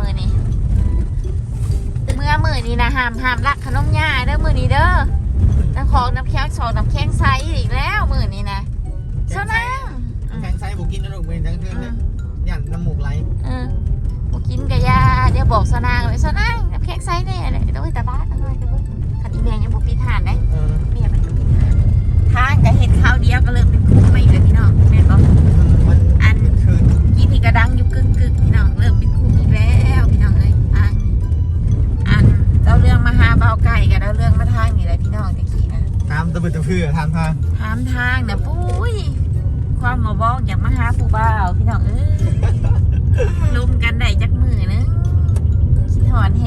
มื้อนี้เมื่อมื้อนี้นะห้ามห้ามลักขนมหญ้าเด้อมื้อนี้เด้อน้ำของน้ำแข็งสองน้ำแข็งใสอีกแล้วมือนี้นะเจ้านังแข็งไซบุกินนะลูกเวนทั้งคืนนะยันน้ำมูกไหลเออบอกกินกะยาเดี๋ยวบอก มามหมอบอกอยากมาหาผู้บ่าวพี่น้องเอ้ยลุมกันได้จักมือนึงคิดหอนแห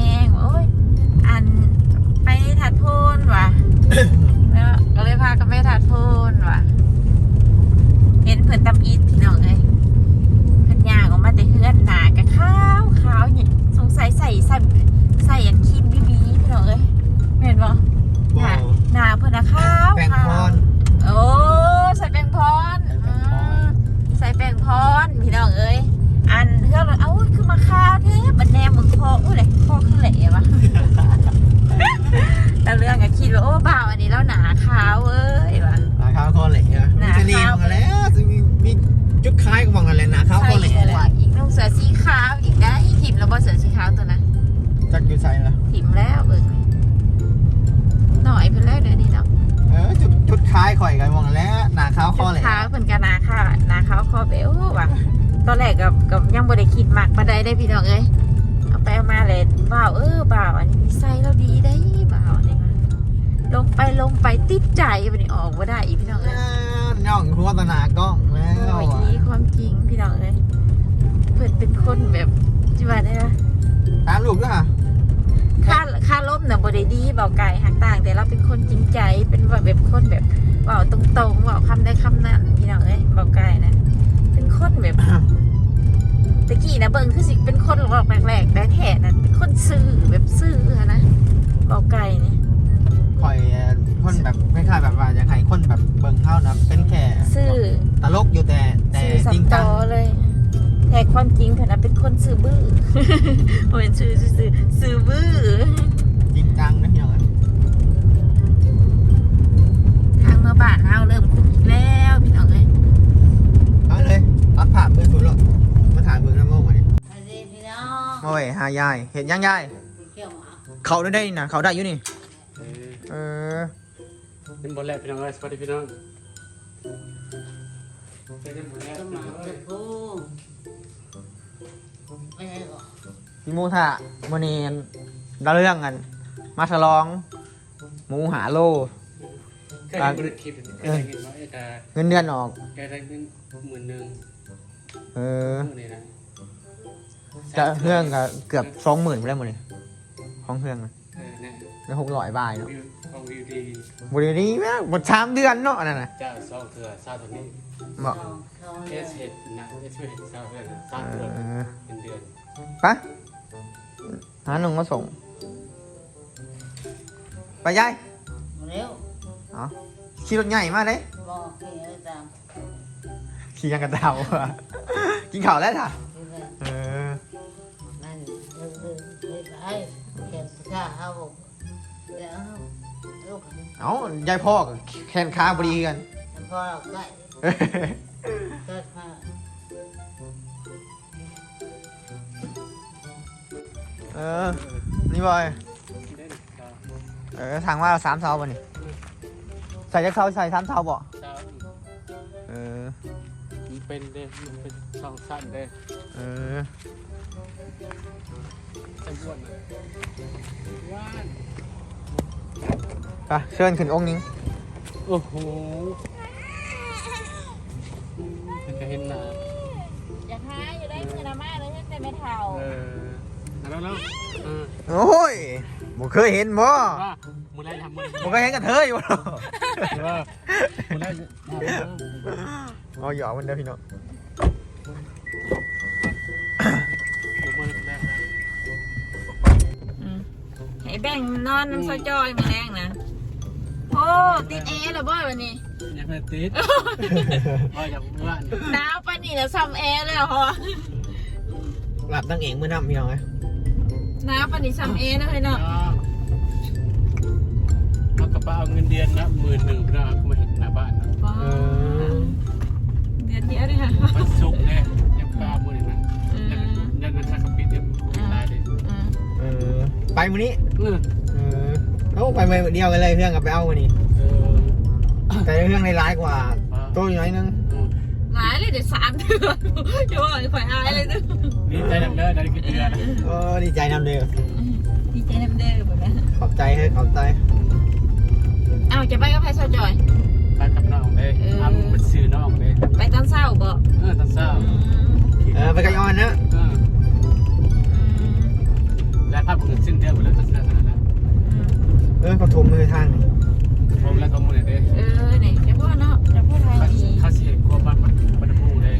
มากปานใดได้พี่น้องเอ้ยเอาไปเอามาเลยบ่าวเออบ่าวอันนี้ใส่แล้วดีได้บ่าวอันนี้มาลงไปลงไปติดใจวันนี้ออกมาได้อีกพี่น้องเอเอ้ยอย่องหัวตะหนากล้องแล้วโอ้ยอีความจริงพี่น้องเอ้ยเพิ่นเป็นคนแบบจิว่าได้ปะตามลูกด้วยค่ะค่าค่าล้มน่ะบ่ได้ดีเบาไก่หักต่าง แต่เราเป็นคนจริงใจเป็นว่าแบบคนแบบเว้าตรงๆเว้าคำได้คำนั้นพี่น้องเอ้ยเบาไก่นะ เป็นคนแบบตะกี้นะเบิ่งคือสิเป็นคนหลอกแรกๆได้แท้นะเป็นคนซื่อแบบซื่ออะนะเบาไก่นี่ข่อยคนแบบไม่ค่ายแบบว่าอยากให้คนแบบเบิ่งเท่านะเป็นแค่ซื่อตลกอยู่แต่แต่ซื่อสัจริมงตจังอเลยแต่ความจริงเถอะนะเป็นคนซื่อบื้อโอ้ยซื่อซื่อซื่อซื่อบื้อจริงจังนะอย่างนั้นทางเมื่อบ้านเฮาเริ่มคุกอีกแล้ว อ้ยหายายเห็นยังยายเกี่ยวหมาเขาได้ได้นี่นะเขาได้อยู่นี่เออเป็นบอลแรกพี่น้องเอ้ยสวัสดีพี่น้องเป็นบอลแรกต้นหพี่มาน้องเป็เอ้ยนผู้ไม่ใช่หรอกพี่มูทะมื่อนี้ดาวเรื่องกัน มาฉลอง หมูหาโลเคยเห็นบริษัทคลิปเคยได้เห็นว่าไอ้ตาเงินเดือนออกแกได้เงินหมื่นหนึ่งเออเท่านี้นะ จะเรื่องก็เกือบสองหมื่นไปแล้วหมดเลยของเพื่อนน่ะเออเนี่ยได้หกร้อยบาทเนาะวิวของวิวดีบริดีแม่หมดสามเดือนเนาะอันนั่นน่ะเจ้าซองเถื่อซาตัวนี้บอกเขาเขาเอสเห็ดนะเอสเห็ดซาเถื่อซาเอเถื่ออเป็นเดือนไปะหาหนุ่มมาส่ง ไปยายเร็วขี่รถใหญ่มากเลยบอกให้เอาตามขี่ยังกระเดาอะกินข้าวแล้วค่ะที่ว่าเออนั่นเออเออ เออไปเขียนข้าเอาเดี๋ยวเอาลูกเอ้ายายพ่อกับแขนขาบดีกันพอเราใกล้เกิดมาเออ นี่บอยได้หนึ่งซาเออทางว่าสามเสาบ่นี่ ใส่จักเสาใส่สามเสาบ่ซาเออ มันเป็นเด้มันเป็นช่องสั้นเด้เออ ไปเชิญขึ้นองค์นี้โอ้โหมันจะเห็นหน้าอยากหาอยู่ได้เงินอามาเลยแต่ไม่เท่าเออแล้วแล้วเออโอ้ยบ่เคยเห็นบ่ว่ามือบุญได้ทำบุญผมก็เห็นกับเธออยู่เออบุญได้เอาหยอกมันเด้อพี่น้อง ให้แบ่งนอนน้ำซอยจอยมาแรงนะโอ้ติดแอร์เหรอบ่วันนี้ยังไม่ติดก็อย่างว่าหนาวปานนี่แล้วซ้ำแอร์เลยเหรอหลับตั้งเองมือนำพี่น้องไงหนาวปานนี่ซ้ำแอร์นะเฮ้ยเนาะเอากระเป๋าเงินเดือนนะหมื่นหนึ่งนะมาเห็นหน้าบ้านนะว้าวเดือนเดียวเลยค่ะมันสุกเนี่ยยังกล้ามือนะยังยังนั่นสักปีเดียวได้เลยอืมเออ ไปมื้อนี้เออเออเอาไปมือเดียวกันเลยเรื่องกับไปเอามื้อนี้ เออแต่เรื่องในร้ายกว่าโตอยู่หน่อยนึงหลายเลยเดี๋ยวสามเดือนจะว่าข่อยอายเลยเด้อดีใจดังเด้อได้กี่เดือนเออดีใจนำเด้อดีใจน้ำเด้อแบบนั้นขอบใจให้ขอบใจอ้าวจะไปกับไพซอยจอย ไปกับน้องเลยทำเป็นสื่อน้องเลยไปตอนเช้าบ่เออตอนเช้าเออไปกับยอนนะเออ แล้วภาพผมสิ้นเดือนไปแล้วตอนเช้าแล้วเออเขาทมมือทางนี่ผมแล้วก็มือเลยเออเนี่ยจะพูดเนาะจะพูดไทยเขาดีเขาเสียกลัวบ้านมันมันพูเลย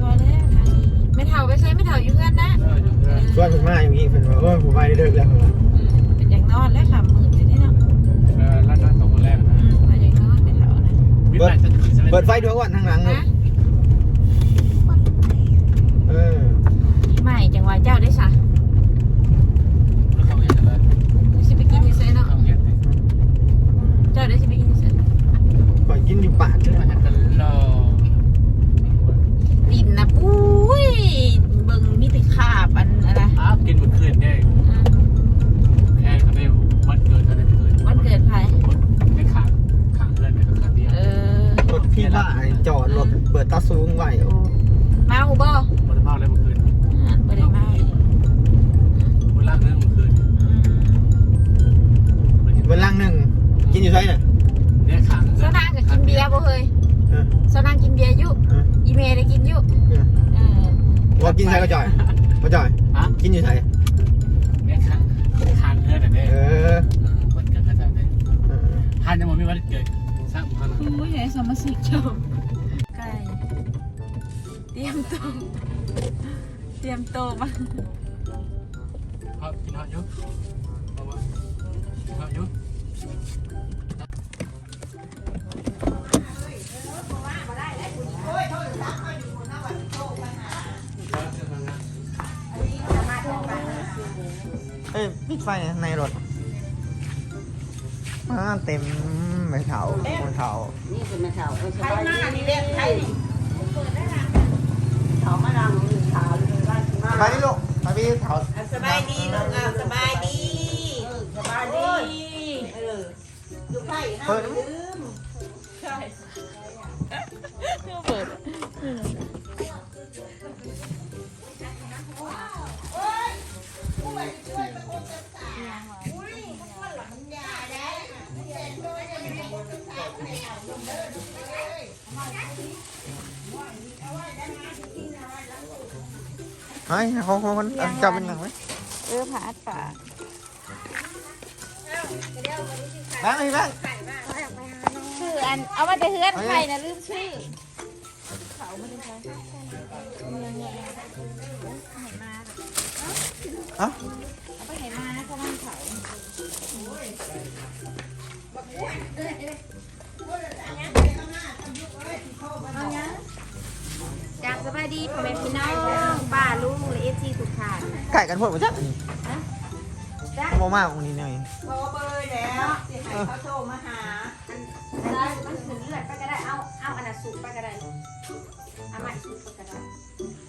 พอแล้วไทยไม่เท่าไปใช้ไม่เท่าอยู่เพื่อนนะเออเออชวนผมมาอย่างนี้เพิ่นว่าเออผมไปเลิกแล้วเพิ่นว่าเป็นอย่างนอนแล้วค่ะมืออยู่นี่เนาะเออแล้วนั่นสองคนแรกนะมาอย่างนอนไม่เท่านะมิดไปจะเปิดไฟด้วยก่อนทางหลังเลย นะ เออ ไม่จังหวะเจ้าได้สะ แล้วเขาเห็นอะไร สิไปกินอยู่เซ่เนาะ เขาเห็น เจ้าได้สิไปกินอยู่เซ่ ก่อนกินอยู่ป่า ขึ้นมาหันกันรอ ดินนะปุ้ยเบิ่งมีแต่ขาบอันอะไร อ้าวกินเมื่อคืนได้แค่เขาได้วันเกิดเขาได้คืน วันเกิดใคร ได้ขาขาเพื่อนได้ขาเดียว เอ อรถพี่บ้าจอดรถเปิดตาสูงไว้โอ้มาหูบ่วันเมาแล้วเมื่อคืนบ่ได้มาวันล่างเรื่องเมื่อคืนเวลาหนึ่งกินอยู่ไสน่ะเนี่ยขาโซนางก็กินเบียร์บ่เฮ้ยเออโซนางกินเบียร์อยู่เอออีเมย์ได้กินอยู่เออเออว่ากินไสก็จ่อยก็จ่อยฮะกินอยู่ไส เนี่ยขาขาเพื่อนเนี่ย เออ วันเกิดเขาจะได้ เออ ท่านยังไม่วันเกิดสร้างพัน โอ้ยไอ้ส มาชิกชมไก่เตรียมตัวเตรียมตัวมาเขากินเขาอยู่เขาว่าเขาอยู่เอ้ยปิดไฟในรถมาเต็ม ไม่เถาคนเถานี่คือมาเถาไปสบายดีนี่เรียกใครนี่เถามาดังเถาเลยว่าสิมาไปดิลูกไปพี่เถาสบายดีลูกอะสบายดีสบายดีเอออยู่ไผ่ห้ามลืม ไอ้เขาเขาเขาจับเป็นหนังไหมเออผาดปากแบงค์ไอ้แบงค์ชื่ออันเอามาแต่เฮือนไปนะลืมชื่อเขาไม่ได้ใช้เมืองแง่ไหนมาเอาเอาไปไหนมานะเขาบ้านเขาจากสบายดีพ่อแม่พี่น้อง ลุงและเอฟซีทุกท่านไก่กันพวกมันจักนี่จ้าเขาบอกมากตรงนี้หน่อยโทรเบอร์แล้วสิให้เขาโทรมาหาได้มันถึงเลือดไปก็ได้เอาเอาอันนั้นสูบไปก็ได้เอาใหม่สูบไปก็ได้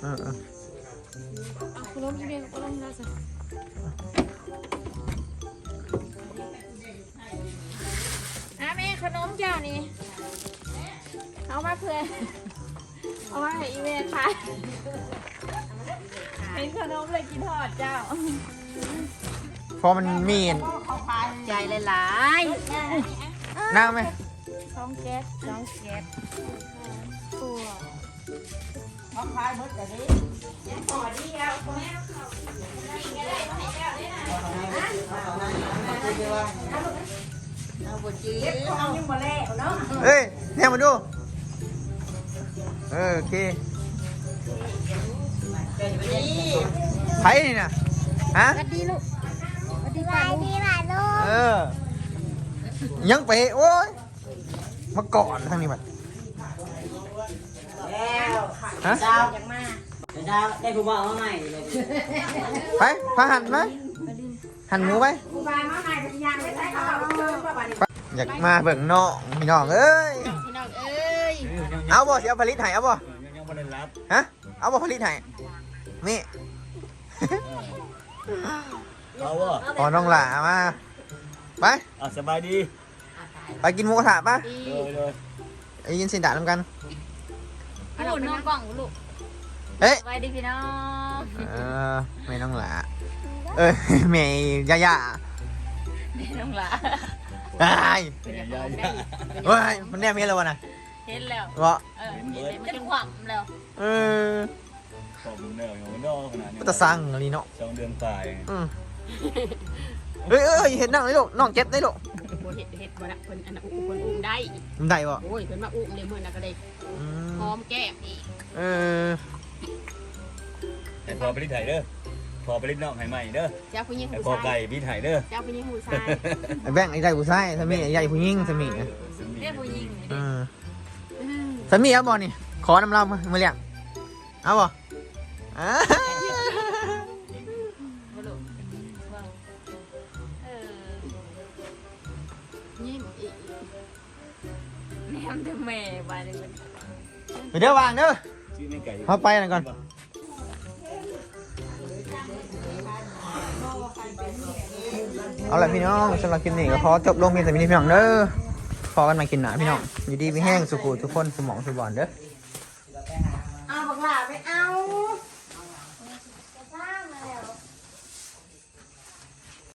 เออเออเอาคุณล้มที่เรียกคุณล้มแล้วสิอะแม่ขนมเจ้านี่เอามาเพื่อเอามาให้อีเมลค่ะ เป็นขนมเลยกินทอดเจ้าเพราะมันมีนใจหลายหน้าไหมๆช่องแก๊สช่องแก๊สตัวท้องพายมดแต่นี้สวัสดีครับแม่เอาบจีเก็บของยังบ่แล้วเนาะเฮ้ยเนี่ยมาดู เออโอเค ไผนี่นะฮะ สวัสดีลูกสวัสดีป้าลูกเออ ยังไปโอ้ยมาก่อนทางนี้บัดแล้วฮะ ดาวยังมาดาวได้ผู้บ่าวมาใหม่เลยไปพาหันไหมหันหมูไปกูบายมาใหม่เป็นยังไม่ใช่เขาเอาเชิญมาบัดนี้อยากมาเบิ่งน้องพี่น้องเอ้ย พี่น้องเอ้ย เอาบ่สิเอาผลิตให้เอาบ่ยังไม่ได้รับ ฮะ เอาบ่ผลิตให้ นี่ เอาวะพอน้องหล่ามา ไป อะสบายดีไปกินหมูกระทะปะดีเลยเลยไอ้ยินเสินด่านำกันลูกน้องกล่องลูกเฮ้ยสวัสดีพี่น้องเออไม่น้องหล่าเอ้ยเมย์ย่าย่าน้องหลาไอ้ายเป็นอย่างของได้เฮ้ยมันแน่เมียแล้ววะนะเห็นแล้ววะเออเห็นแล้วมันจะขวามแล้ว เออ ผมเนื้ออยู่นอกขนาดนี้มันจะสั่งอะไรเนาะสองเดือนตายอืมเฮ้ยเอ้ยเห็นนั่งเลยลูกน้องเจ็บได้ลูกบ่เฮ็ดเฮ็ดบ่ละเพิ่นอันนั้นอุ้มเพิ่นอุ้มได้มันได้บ่โอ้ยเพิ่นมาอุ้มเลยเพิ่นน่ะก็ได้อืมหอมแก้มอีกเออให้พอไปริไถเด้อพอไปรินอกให้ใหม่เด้อเจ้าผู้หญิงให้ผู้พอชาไก่ยพี่ไถเด้อเจ้าผู้หญิงผู้ชายไอ้แบงค์ไอ้ได้ผู้ชายสามีไอ้ใหญ่ผู้หญิงสามีนะเรียกผู้หญิงนี่เอดิอสามีเอาบ่นี่ขอน้ำเรามามาเลี้ยงเอาบ่ อ่าบ่ลูกว่าเออยิ้มอีกแนมถึงแม่ไปเลยมันไปเด้อวางเด้อชื่อไม่ไก่เอาไปหน่อยก่อนเอาละพี่น้องสำหรับคลิปนี้ก็ขอจบลงเพียงแต่นี้พี่น้องเด้อพอกันใหมากินหนาพี่น้องอยู่ดีมีแห้งสุขุทุกคนสมองสุบอนเด้อ